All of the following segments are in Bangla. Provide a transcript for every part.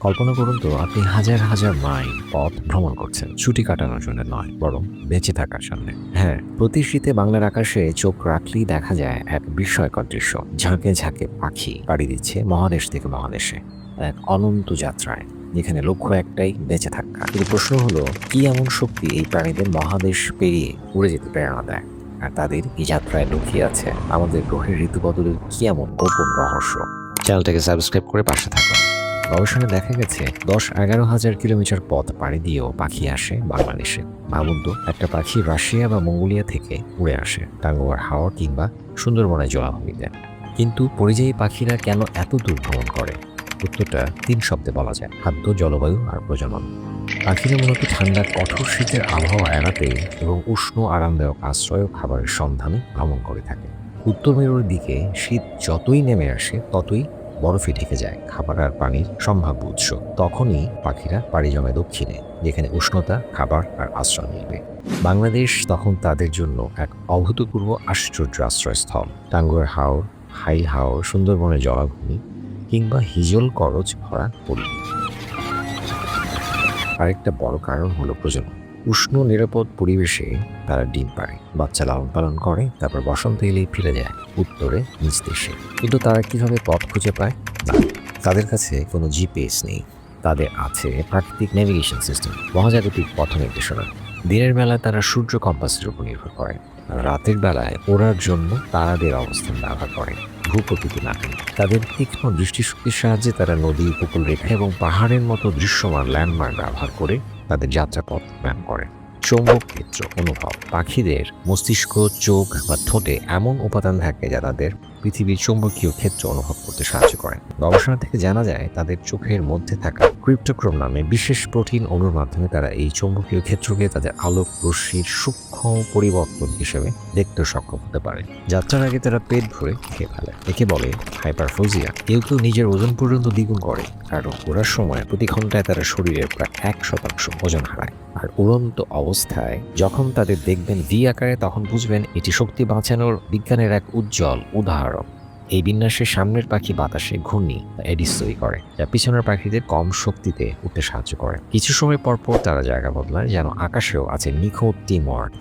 কল্পনা করুন তো, আপনি হাজার হাজার মাইল পথ ভ্রমণ করছেন। ছুটি কাটানোর জন্য নয়, বরং বেঁচে থাকার সামনে। হ্যাঁ প্রতি শীতে বাংলার আকাশে চোখ রাখলেই দেখা যায় এক বিস্ময়কর দৃশ্য। ঝাঁকে ঝাঁকে পাখি পাড়ি দিচ্ছে মহাদেশ থেকে মহাদেশে। এক অনন্ত যাত্রায়, যেখানে লক্ষ্য একটাই, বেঁচে থাকা। কিন্তু প্রশ্ন হলো, কি এমন শক্তি এই প্রাণীদের মহাদেশ পেরিয়ে উড়ে যেতে প্রেরণা দেয়? আর তাদের এই যাত্রায় লুকিয়ে আছে? আমাদের গ্রহের ঋতু বদলের কি এমন গোপন রহস্য? চ্যানেলটাকে সাবস্ক্রাইব করে পাশে থাকুন। গবেষণায় দেখা গেছে, দশ এগারো হাজার কিলোমিটার পথ পাড়ি দিয়েও পাখি আসে বাংলাদেশে। ভাবুন একটা পাখি রাশিয়া বা মঙ্গোলিয়া থেকে উড়ে আসে টাঙ্গুয়ার হাওয়া কিংবা সুন্দরবনের জলাভূমিতে কিন্তু পরিযায়ী পাখিরা কেন এত দূর ভ্রমণ করে? উত্তরটা তিন শব্দে বলা যায়, খাদ্য, জলবায়ু আর প্রজনন। পাখিরা মূলত ঠান্ডা, কঠোর শীতের আবহাওয়া এড়াতে এবং উষ্ণ, আরামদায়ক আশ্রয় ও খাবারের সন্ধানে ভ্রমণ করে থাকে। উত্তর মেরুর দিকে শীত যতই নেমে আসে, ততই বরফে ঢেকে যায় খাবার আর পানির সম্ভাব্য উৎস। তখনই পাখিরা পাড়ি জমে দক্ষিণে, যেখানে উষ্ণতা, খাবার আর আশ্রয় মিলবে। বাংলাদেশ তখন তাদের জন্য এক অভূতপূর্ব আশ্চর্য আশ্রয়স্থল। টাঙ্গুয়ার হাওর হাই হাওর, সুন্দরবনের জলাভূমি কিংবা হিজল করচ ভরা পরিবেশ আরেকটা বড় কারণ হলো প্রজনন। উষ্ণ, নিরাপদ পরিবেশে তারা ডিম পাড়ে। বাচ্চা লালন পালন করে, তারপর বসন্ত এলেই ফিরে যায় উত্তরে নিজ দেশে। কিন্তু তারা কীভাবে পথ খুঁজে পায়? না, তাদের কাছে কোনো জিপিএস নেই। তাদের আছে প্রাকৃতিক নেভিগেশন সিস্টেম মহাজাগতিক পথ নির্দেশনা। দিনের বেলায় তারা সূর্য কম্পাসের উপর নির্ভর করে। রাতের বেলায় ওড়ার জন্য তারাদের অবস্থান ব্যবহার করে, ভূপ্রকৃতি না তাদের তীক্ষ্ণ দৃষ্টিশক্তির সাহায্যে তারা নদী উপকূল রেখা এবং পাহাড়ের মতো দৃশ্যমান ল্যান্ডমার্ক ব্যবহার করে তাদের যাত্রাপথ ব্যায়াম করে। চৌম্বক ক্ষেত্র অনুভব। পাখিদের মস্তিষ্ক, চোখ বা ঠোঁটে এমন উপাদান থাকে যা তাদের পৃথিবীর চৌম্বকীয় ক্ষেত্র অনুভব করতে সাহায্য করে গবেষণা থেকে জানা যায়, তাদের চোখের মধ্যে থাকা ক্রিপ্টোক্রোম নামে বিশেষ প্রোটিন অণুর মাধ্যমে তারা এই চৌম্বকীয় ক্ষেত্রকে তাদের আলোক রশ্মির সূক্ষ্ম পরিবর্তন হিসেবে দেখতে সক্ষম হতে পারে। যাত্রার আগে তারা পেট ভরে খেয়ে ফেলে। একে বলে হাইপারফোজিয়া। কেউ কেউ নিজের ওজন পর্যন্ত দ্বিগুণ করে, কারণ ওড়ার সময় প্রতি ঘন্টায় তারা শরীরের প্রায় এক শতাংশ ওজন হারায়। আর উড়ন্ত অবস্থায় যখন তাদের দেখবেন ভি আকারে, তখন বুঝবেন এটি শক্তি বাঁচানোর বিজ্ঞানের এক উজ্জ্বল উদাহরণ। এই বিন্যাসের সামনের পাখি বাতাসে ঘূর্ণি এডিস তৈরি করে, যা পিছনের পাখিদের কম শক্তিতে উঠতে সাহায্য করে। কিছু সময় পর পর তারা জায়গা বদলায়, যেন আকাশেও আছে নিখুঁত টিম ওয়ার্ক।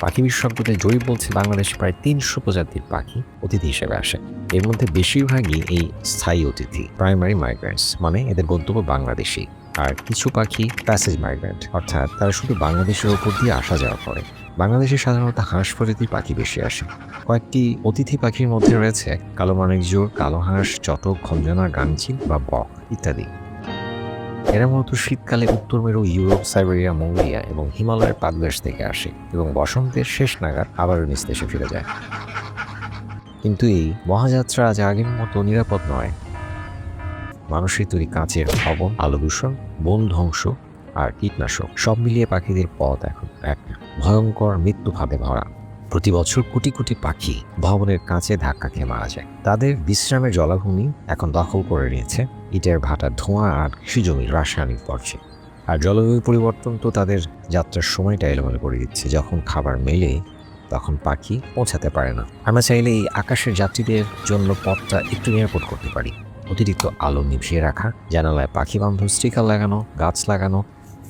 পাখি বিশেষজ্ঞদের জয়ী বলছে, বাংলাদেশে প্রায় তিনশো প্রজাতির পাখি অতিথি হিসেবে আসে। এর মধ্যে বেশিরভাগই এই স্থায়ী অতিথি প্রাইমারি মাইগ্রেন্টস মানে এদের গন্তব্য বাংলাদেশি। আর কিছু পাখি প্যাসেজ মাইগ্রেন্ট অর্থাৎ তারা শুধু বাংলাদেশের ওপর দিয়ে আসা যাওয়া করে। বাংলাদেশে সাধারণত হাঁস প্রজাতির পাখি বেশি আসে। কয়েকটি অতিথি পাখির মধ্যে রয়েছে কালো মানিকজোর কালো হাঁস, চটক, খঞ্জনা গাংচিল বা বক ইত্যাদি। এরা মূলত শীতকালে উত্তর মেরু, ইউরোপ, সাইবেরিয়া, মঙ্গোলিয়া এবং হিমালয়ের পাদদেশ থেকে আসে এবং বসন্তের শেষ নাগাদ আবারও নিজ দেশে ফিরে যায়। কিন্তু এই মহাযাত্রা আজ আগের মতো নিরাপদ নয়। মানুষের তৈরি কাঁচের ভবন আলো দূষণ বন ধ্বংস আর কীটনাশক, সব মিলিয়ে পাখিদের পথ এখন এক ভয়ঙ্কর মৃত্যুভাবে ভরা। প্রতি বছর কোটি কোটি পাখি ভবনের কাছে ধাক্কা খেয়ে মারা যায়। তাদের বিশ্রামের জলাভূমি এখন দখল করে নিয়েছে। ইটের ভাটার ধোঁয়া আর কৃষিজমির রাসায়নিক পর্যায়ে আর জলবায়ু পরিবর্তন তো তাদের যাত্রার সময়টা এলোমেলো করে দিচ্ছে। যখন খাবার মেলে, তখন পাখি পৌঁছাতে পারে না। আমরা চাইলে এই আকাশের যাত্রীদের জন্য পথটা একটু নিরাপদ করতে পারি। অতিরিক্ত আলো নিভিয়ে রাখা, জানালায় পাখি বান্ধব স্টিকার লাগানো, গাছ লাগানো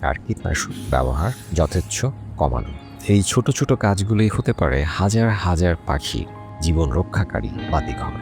আর কীটনাশক ব্যবহার যথেচ্ছ কমানো। এই ছোট ছোট কাজগুলোই হতে পারে হাজার হাজার পাখি জীবন রক্ষাকারী বাতিঘর